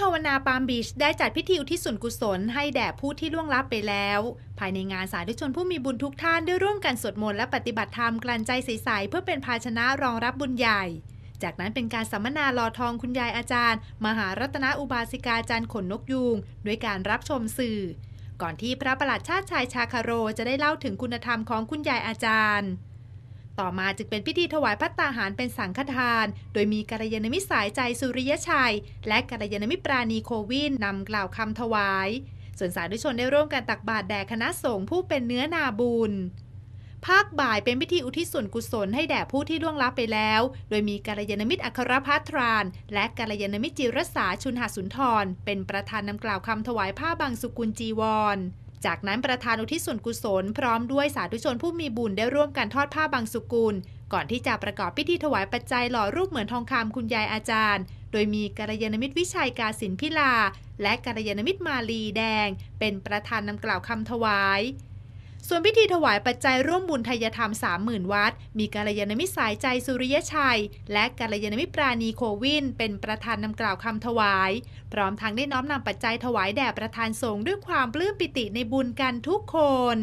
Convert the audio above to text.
ภาวนาปาล์มบีชได้จัดพิธีอุทิศส่วนกุศลให้แด่ผู้ที่ล่วงลับไปแล้ว ภายในงานสาธุชนผู้มีบุญทุกท่านได้ร่วมกันสวดมนต์และปฏิบัติธรรมกลั่นใจใสๆเพื่อเป็นภาชนะรองรับบุญใหญ่ จากนั้นเป็นการสัมมนาลอทองคุณยายอาจารย์ มหารัตนอุบาสิกาจันทร์ขนนกยูงด้วยการรับชมสื่อ ก่อนที่พระประหลัดชาติชายชาคาโรจะได้เล่าถึงคุณธรรมของคุณยายอาจารย์ ต่อมาจึงเป็นพิธีถวายพัตตาหารเป็นสังฆทาน โดยมีกัลยาณมิตรสายใจสุริยชัย และกัลยาณมิตรปราณีโควินนำกล่าวคำถวาย ส่วนสาธุชนได้ร่วมกันตักบาตรแด่คณะสงฆ์ผู้เป็นเนื้อนาบุญภาคบ่ายเป็นพิธีอุทิศส่วนกุศลให้แด่ผู้ที่ล่วงลับไปแล้ว โดยมีกัลยาณมิตรอัครพัทราน และกัลยาณมิตรจิรสาชุนหสุนทร เป็นประธานนำกล่าวคำถวายผ้าบางสุกุลจีวร จากนั้นประธานอุทิศส่วนกุศล พร้อมด้วยสาธุชนผู้มีบุญได้ร่วมกันทอดผ้าบางสุกุล ก่อนที่จะประกอบพิธีถวายปัจจัยหล่อรูปเหมือนทองคำคุณยายอาจารย์ โดยมีกัลยาณมิตรวิชัยกาสินพิลา และกัลยาณมิตรมาลีแดง เป็นประธานนำกล่าวคำถวาย ส่วนพิธีถวายปัจจัยร่วมบุญทายธรรม 30,000 วัด มีกาลยาณมิตรสายใจสุริยชัย และกาลยาณมิตรปราณีโควิน เป็นประธานนำกล่าวคำถวาย พร้อมทั้งได้น้อมนำปัจจัยถวายแด่ประธานสงฆ์ด้วยความปลื้มปิติในบุญกันทุกคน